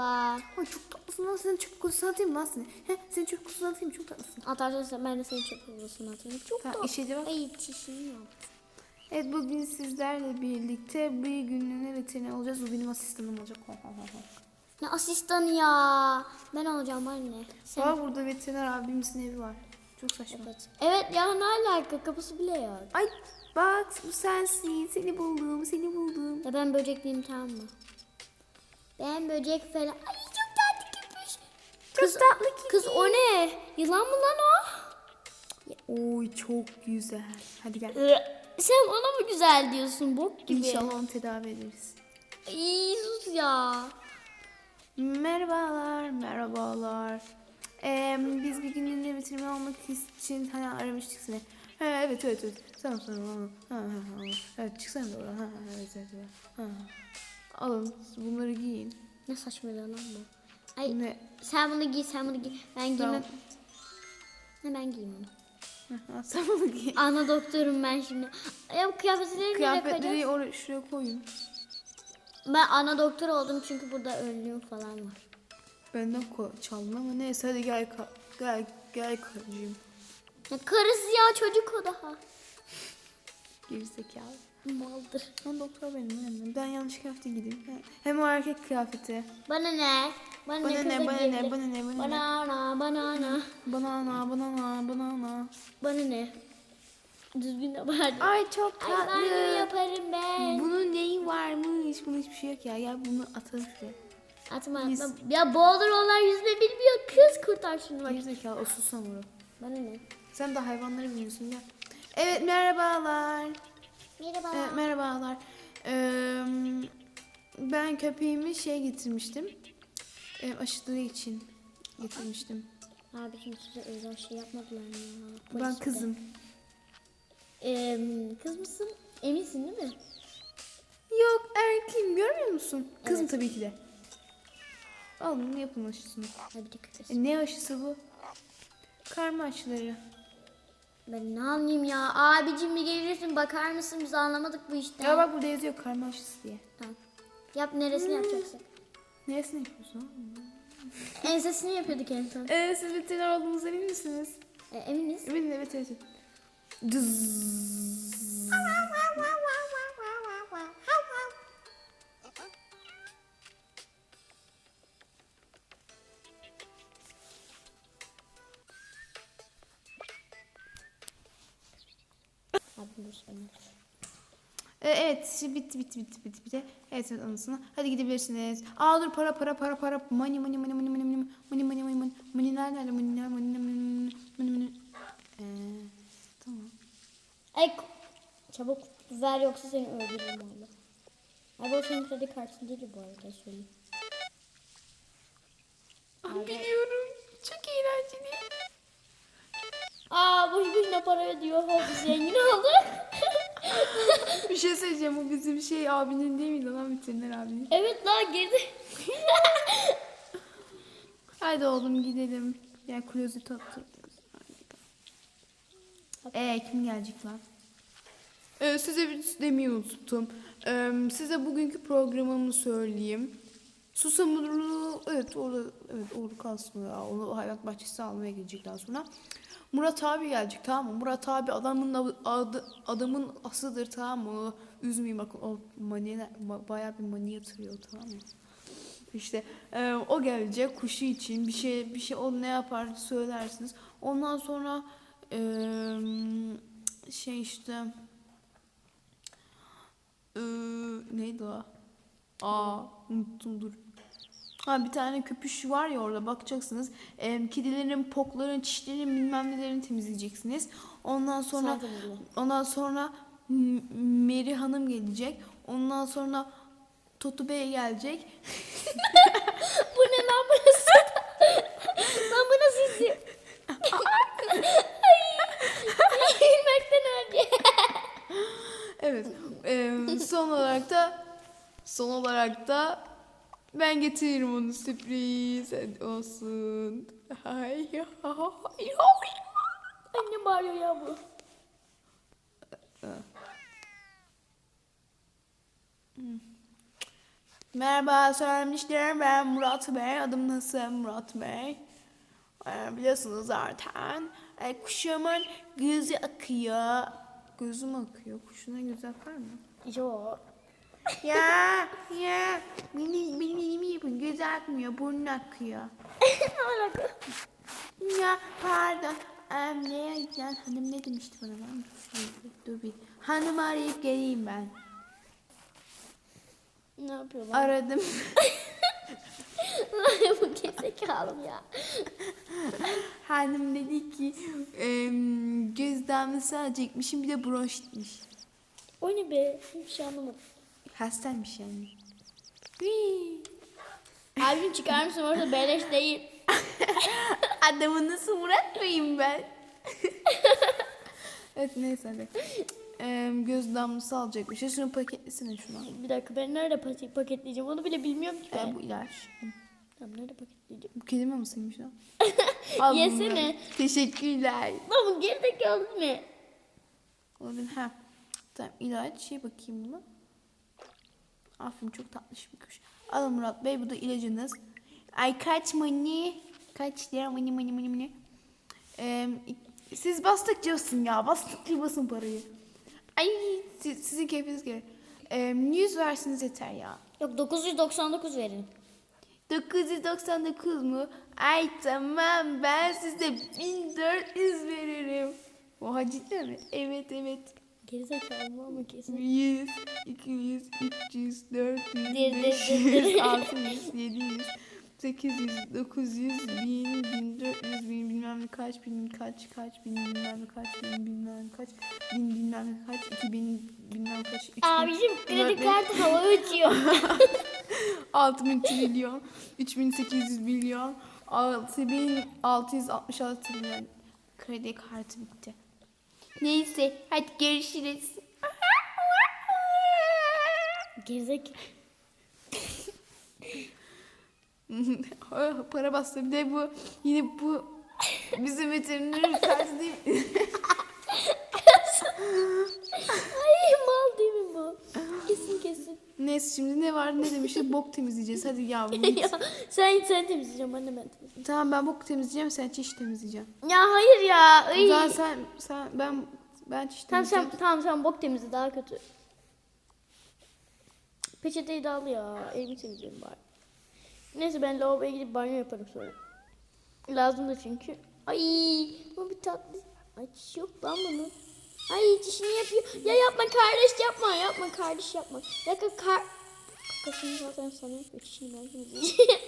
Merhaba. Ay çok tatlısın lan senin çöp kutusuna atayım lan seni. He, senin çöp kutusuna atayım çok tatlısın. Atarsan ben de seni çok hızlısını atayım. Çok Ha, da. işe cevap. Ay çişini yaptı. Evet bugün sizlerle birlikte bir günlüğüne veteriner olacağız. Bu benim asistanım olacak. Ne asistanı ya. Ben olacağım anne. Sen... Var burada veteriner abimizin evi var. Çok saçma. Evet. Evet ya ne alaka kapısı bile yok. Ay bak bu sensin. Seni buldum, seni buldum. Ya ben böcekliyim tamam mı? Böcek falan. Ay çok tatlı köpüş. Kız, tatlı kedi. Kız o ne? Yılan mı lan o? Oy çok güzel. Hadi gel. Iı, Sen ona mı güzel diyorsun bok gibi? İnşallah onu tedavi ederiz. Ay sus ya. Merhabalar, merhabalar. Ee, biz bir günlüğüne veteriner olmak için hani aramıştık seni. Ha, evet evet evet. Sen sen ha, ha, ha. Evet çıksana doğru. Ha, ha, evet evet. evet. Ha. Alın bunları giyin. Ne saçmalıyor lan bu? Ay Ne? sen bunu giy sen bunu giy. Ben giymem. Ne ben giyeyim onu. Sen bunu giy. Ana doktorum ben şimdi. Ya bu kıyafetleri nereye Kıyafetleri koyacağız? oraya şuraya koyun. Ben ana doktor oldum çünkü burada önlüğüm falan var. Benden ko çaldın ama neyse hadi gel ka- gel gel karıcığım. Ya karısı ya çocuk o daha. Gerizekalı. Maldır. Ben doktor benim önemli. Ben yanlış kıyafete gideyim. Hem o erkek kıyafeti. Bana ne? Bana, Bana ne? ne, kız da bana ne, bana ne, bana ne. Banana. Banana, banana, banana. Bana ne? Düzgün de vardı. Ay çok Ay tatlı. banyo yaparım ben. Bunun neyi varmış? Bunun hiçbir şey yok ya. Gel bunu atalım şuraya. Atma atma. Ya boğulur onlar yüzme bilmiyor. Kız kurtar şunu bak. Gerizekalı o sus hamuru. Bana ne? Sen de hayvanları biliyorsun gel. Evet merhabalar. Ben köpeğimi şey getirmiştim. Ee, aşıları için getirmiştim. Abicim size özel şey yapmadılar ya? Ben Polis de. kızım. Ee, kız mısın? Eminsin değil mi? Yok erkeğim görmüyor musun? Kızım Evet. tabii ki de. Alın yapın aşısını. Hadi et. E, ne aşısı bu? Karma aşıları. Ben ne anlayayım ya? Abicim bir gelirsin bakar mısın? Biz anlamadık bu işten. Ya bak burada yazıyor karma aşısı diye. Tamam. Yap neresini yapacaksın? Neresini yapıyorsun? Ensesini yapıyorduk en son. Ee, siz veteriner olduğunuza emin misiniz? E, eminiz. Eminim evet evet. Abim dur sen. Ee, evet bitti bitti bitti bitti bitti. Evet evet anısına. Hadi gidebilirsiniz. Aa dur para para para para. Money money money money money money money money money money money nerede money nerede money money money money Ee, tamam. Ay çabuk ver yoksa seni öldürürüm valla. Ay bu senin kredi kartın değil bu arada söyleyeyim. Ah, biliyorum. Çok eğlenceli. Aa boş boşuna para ödüyor. Zengin olduk. Bir şey söyleyeceğim. O bizim şey abinin değil miydi lan veteriner abinin? evet lan girdi. Hadi oğlum gidelim. Ya klozet attırıyoruz. Ee kim gelecek lan? Ee, size bir demeyi unuttum. Ee, size bugünkü programımı söyleyeyim. Susamuru evet orada evet orada kalsın ya. Onu hayvanat bahçesi almaya gelecekten sonra. Murat abi gelecek tamam mı? Murat abi adamın adı, adamın asıdır tamam mı? Üzmeyin bakın o maniye, ma- bayağı bir mani yatırıyor tamam mı? İşte e, o gelecek kuşu için bir şey bir şey o ne yapar söylersiniz. Ondan sonra e, şey işte e, neydi o? Aa unuttum dur. Ha bir tane köpüş var ya orada bakacaksınız. E, kedilerin poklarını, çişlerini bilmem nelerini temizleyeceksiniz. Ondan sonra ondan sonra Meri Hanım gelecek. Ondan sonra Totu Bey gelecek. bu ne lan burası? lan bu nasıl izliyor? Ay. Gülmekten önce. Evet. Eee, son olarak da son olarak da ben getiririm onu sürpriz Hadi olsun. Ay, ay, ay. Anne bağırıyor ya bu. Merhaba söylemişler ben Murat Bey. Adım nasıl Murat Bey? Ee, biliyorsunuz zaten. Ee, kuşamın gözü akıyor. Gözüm akıyor. Kuşuna göz akar mı? Yo. Ya ya benim benim yapın göz akmıyor burnu akıyor. Ya pardon. Em, ne yüzden hanım ne demişti bana ben? Dur, bir. Hanımı arayıp geleyim ben. Ne yapıyorlar? Aradım. Bu gerizekalı ya. Hanım dedi ki em, göz damlası alacakmışım bir de broş gitmiş. O ne be? Hiçbir şey anlamadım. Hastaymış yani. Hii. Albüm çıkar mısın orada beleş değil. Adamı nasıl Murat mıyım ben? evet neyse hadi. Em, göz damlası alacakmış. Ya şunu paketlesene şunu. Bir dakika ben nerede paket paketleyeceğim onu bile bilmiyorum ki ben. bu ilaç. Tamam nerede paketleyeceğim? Bu kelime mi saymış lan? Al bunu. Yesene. Teşekkürler. Lan bu gerizekalı ne? Olabilir. Ha. Tamam ilaç. Şey bakayım buna. Aferin çok tatlış bir kuş. Alın Murat Bey bu da ilacınız. Ay kaç mani? Kaç lira mani mani mani mani? Ee, siz bastıkça basın ya. Bastıkça basın parayı. Ay siz, sizin keyfiniz göre. Ee, 100 versiniz yeter ya. Yok 999 verin. 999 mu? Ay tamam ben size 1400 veririm. Oha cidden mi? Evet evet. Gerizekalı ama kesin. 100, 200, 500, dir. 600, 700, 800, 900, 1000, 1400, 1000 bilmem ne kaç, bin kaç, kaç, bin bilmem ne kaç, bin bilmem kaç, bin bilmem ne kaç, 2000 bilmem kaç, 3000, Abicim kredi 4000, kartı hava uçuyor. 6000 trilyon, 3800 milyon, 6666 milyon kredi kartı bitti. Neyse hadi görüşürüz. Gerizekalı. Para bastı. Bir de bu yine bu bizim veteriner kartı değil? Ay mal değil mi bu? Kesin kesin. Neyse şimdi ne var ne demiştik bok temizleyeceğiz. Hadi yavrum git. ya, sen sen temizleyeceğim anne ben temizleyeceğim. Tamam ben bok temizleyeceğim sen çiş temizleyeceksin. Ya hayır ya. O Iy. zaman sen sen ben ben çiş Tamam temizleyeceğim. sen tamam sen bok temizle daha kötü. Peçeteyi de al ya. Elimi temizleyelim bari. Neyse ben lavaboya gidip banyo yaparım sonra. Lazım da çünkü. Ay bu bir tatlı. Ay çiş yok lan bunun. Ay çişini yapıyor. Ya yapma kardeş yapma. Yapma kardeş yapma. Ya ka kar... Kakasını zaten sana yapıyor. Çişini ben.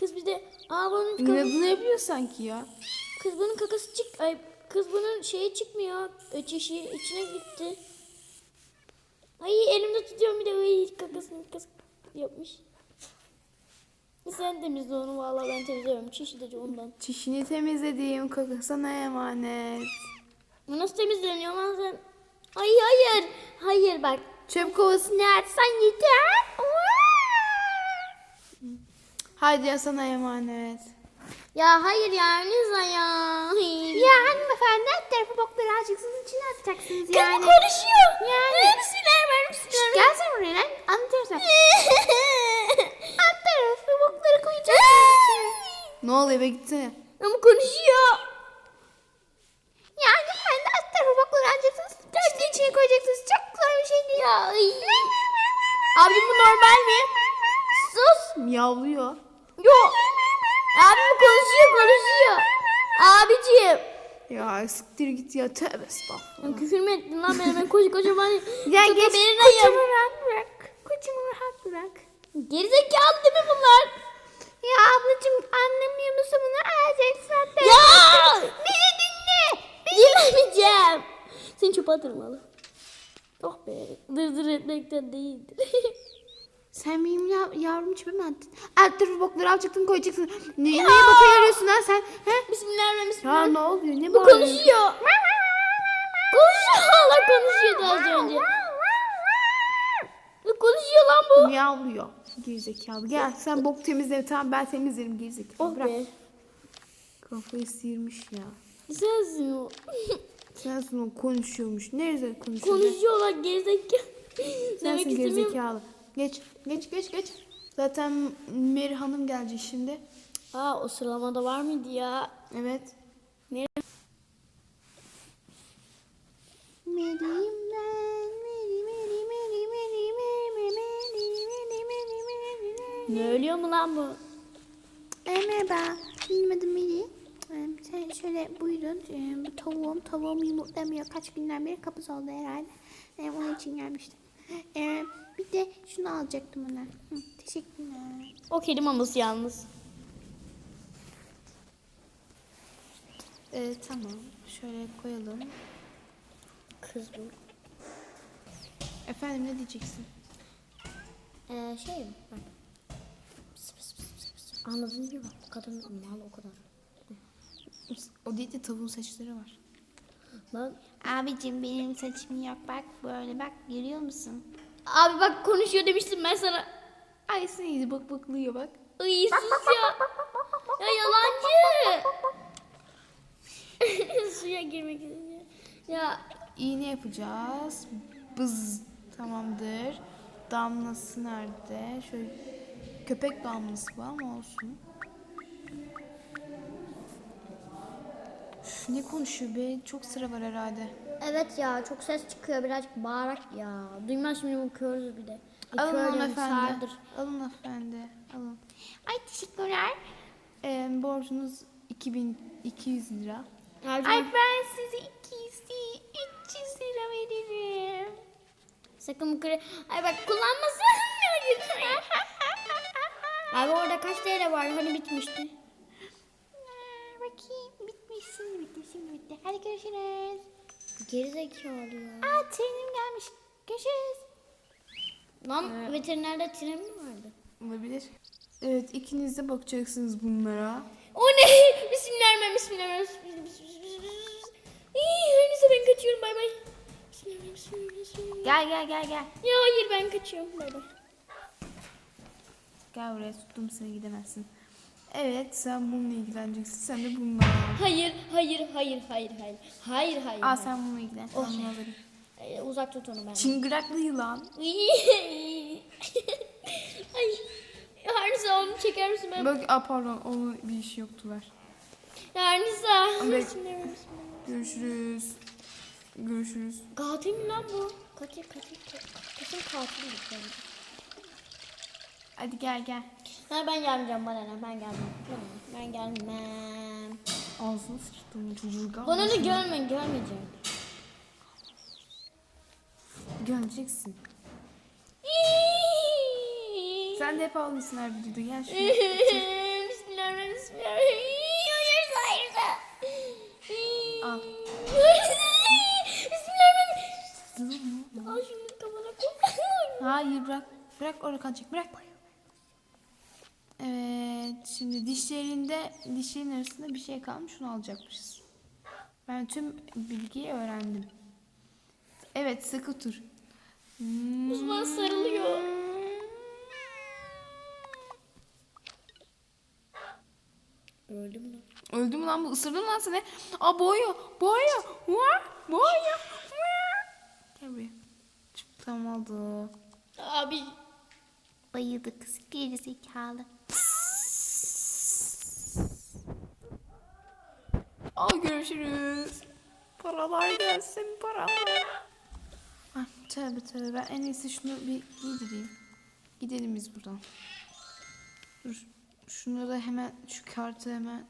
Kız bir de... Aa bunun kakası... İnadını yapıyor sanki ya. Kız bunun kakası çık... Ay kız bunun şeyi çıkmıyor. Ö, Çişi içine gitti. Ay elimde tutuyorum bir de ay, kakasını kakası yapmış. Sen temizle onu vallahi ben temizliyorum. Çişi de ondan. Çişini temizlediğim kaka sana emanet. Bu nasıl temizleniyor lan sen? Ay hayır. Hayır bak. Çöp kovası Ne açsan yeter. hadi ya sana emanet. Ya hayır ya Niza ya. Ya hanımefendi her tarafı bokları alacaksınız içine atacaksınız Kız bu konuşuyor. Yani. Hepsiler var hepsiler Gel sen buraya lan. Alt koyacaksın içine. Ne oluyor be gitsene. Ama konuşuyor. Ya hanımefendi alt tarafı bokları alacaksınız. Kendi içine koyacaksınız. Çok zor bir şey değil. Abi bu normal mi? Sus. Miyavlıyor. Yok. Abi bu konuşuyor konuşuyor. Abicim. Ya siktir git ya tövbe estağfurullah. Ya küfür mü ettin lan ben koca kocaman Ya geç ayım. rahat bırak. Koçumu rahat bırak. Gerizekalı değil mi bunlar? Ya ablacığım anlamıyor musun bunu alacaksın hatta. Ya! Beni dinle. Dinlemeyeceğim. Seni çöpe atarım valla. Oh be. Dır dır etmekten değildir. Sen benim ya, yavrum çöpe mi attın? Alt tarafı bokları alacaksın koyacaksın. Ne, neye boku yarıyorsun lan sen? He? Bismillahirrahmanirrahim. Ya ne oluyor? Ne Bu bağırıyorsun? konuşuyor. konuşuyor. Allah konuşuyordu az önce. Konuşuyor lan bu. Miyavlıyor. Gerizekalı. Gel sen bok temizle. Tamam ben temizlerim gerizekalı. Oh Bırak. be. Kafayı sıyırmış ya. Sensin o. Sensin o konuşuyormuş. Nerede konuşuyor? Konuşuyorlar gerizekalı. Demek Sensin istemiyorum. gerizekalı. Geç, geç, geç, geç. Zaten Meri Hanım gelecek şimdi. Aa o sıralamada var mıydı ya? Evet. Ne? Meriyim ben, Ne ölüyor mu lan bu? E, merhaba, benim adım Meri. E, Sen şöyle buyurun, e, bu tavuğum, tavuğum yumurtlamıyor. Kaç günden beri kapız oldu herhalde. E, onun için gelmiştim. E, bir de şunu alacaktım ona. Hı, teşekkürler. O kedi maması yalnız. E, tamam, şöyle koyalım. Kız bu. Efendim ne diyeceksin? Ee, şey bak. Anladın mı bak bu kadın mal o kadar. O değil de tavuğun saçları var. Lan Abicim benim saçım yok bak böyle bak görüyor musun? abi bak konuşuyor demiştim ben sana. Ay neydi bak bakılıyor bak. Ay sus ya. Ya yalancı. Suya girmek istiyor. Ya İğne yapacağız. Bız tamamdır. Damlası nerede? Şöyle köpek damlası var ama olsun. Üf, ne konuşuyor be? Çok sıra var herhalde. evet ya çok ses çıkıyor birazcık bağırak ya. Duymaz şimdi bu kördür bir de. E, Alın hanımefendi. sardır. Alın efendi. Alın. Ay teşekkürler. Ee, borcunuz 2200 lira. Harcama. Ay ben size 200 değil 300 lira veririm. Sakın bu kre... Ay bak kullanmasın. Abi orada kaç TL var? Hani bitmişti. Aa, Bakayım bitmiş şimdi bitti şimdi bitti. Hadi görüşürüz. Geri zekalı ya. Aa trenim gelmiş. Görüşürüz. Lan veterinerde tren mi vardı? Olabilir. Evet ikiniz de bakacaksınız bunlara. O ne? Bismillahirrahmanirrahim. Bismillahirrahmanirrahim. İyi, her neyse ben kaçıyorum. Bay bay. Bismillahirrahmanirrahim. Bismillahirrahmanirrahim. Gel gel gel gel. Ya hayır ben kaçıyorum. Bay bay. Gel buraya tuttum seni gidemezsin. Evet sen bununla ilgileneceksin. Sen de bununla. Hayır, hayır, hayır, hayır, hayır. Hayır, hayır. Aa hayır. sen bununla ilgilen. Oh. Ben bunu alırım. Ee, uzak tut onu benden. Çıngıraklı yılan. Ay. Her neyse onu çeker misin? Ben... Bak aa, pardon onun bir işi yoktu ver. Her neyse. Bek-. Görüşürüz. Görüşürüz. Katil mi lan bu? Katil, katil, katil. Kesin katil yani. Hadi gel gel. Ha ben gelmeyeceğim bana ne ben gelmem. Ben gelmem. Ağzını sıçtım çocuğu. Bana ne görme görmeyeceğim. Geleceksin. Sen de hep ağlıyorsun her videoda. Gel şuraya. Bismillahirrahmanirrahim. Bismillahirrahmanirrahim. Hayır hayır. Al. Bismillahirrahmanirrahim. Al şunu kafana koy. Hayır bırak. Bırak orada kalacak. Bırak. Evet. Şimdi dişlerinde dişlerin arasında bir şey kalmış. Şunu alacakmışız. Ben tüm bilgiyi öğrendim. Evet sıkı tur. Hmm. Uzman sarılıyor. Öldü mü lan? Öldü mü lan bu? Isırdı mı lan seni? Aa Boğuyor. Vaa. Gel buraya. Çok tamam oldu. Abi Bayıldı kız. Geri zekalı. Al görüşürüz. Paralar gelsin paralar. Ah, tövbe tövbe ben en iyisi şunu bir giydireyim. Gidelim biz buradan. Dur. Şunu da hemen şu kartı hemen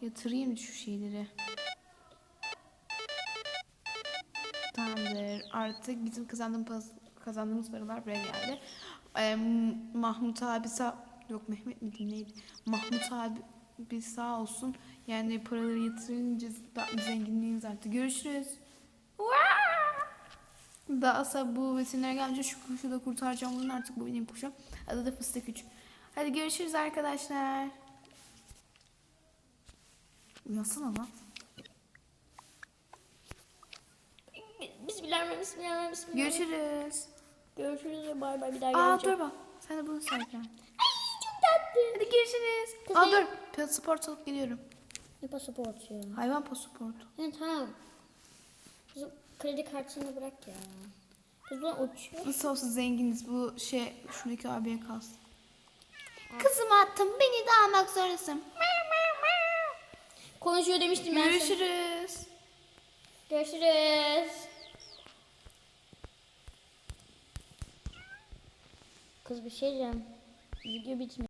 yatırayım şu şeyleri. Tamamdır. Artık bizim kazandığımız, pas- kazandığımız paralar buraya geldi. Ee, Mahmut abi sağ... Yok Mehmet miydi neydi? Mahmut abi bir sağ olsun. Yani paraları yatırınca zenginliğiniz arttı. Görüşürüz. Daha asla bu veteriner gelince şu kuşu da kurtaracağım. Bunun artık bu benim kuşum. Adı da Fıstık 3. Hadi görüşürüz arkadaşlar. Uyansana lan. Bismillahirrahmanirrahim. Bismillahirrahmanirrahim. Görüşürüz. Görüşürüz bay bay bir daha Aa geleceğim. dur bak. Sen de bunu serken. Çok tatlı. Hadi görüşürüz. Aa dur. Pasaport alıp geliyorum. Ne pasaport ya? Hayvan pasaportu. Evet tamam. Bizim kredi kartını bırak ya. Kızlar uçuyor. Nasıl olsa zenginiz bu şey şuradaki abiye kalsın. Kızım attım beni de almak zorundasın. Konuşuyor demiştim ben sana. Görüşürüz. Görüşürüz. Şey diyeceğim. Video bitmiyor.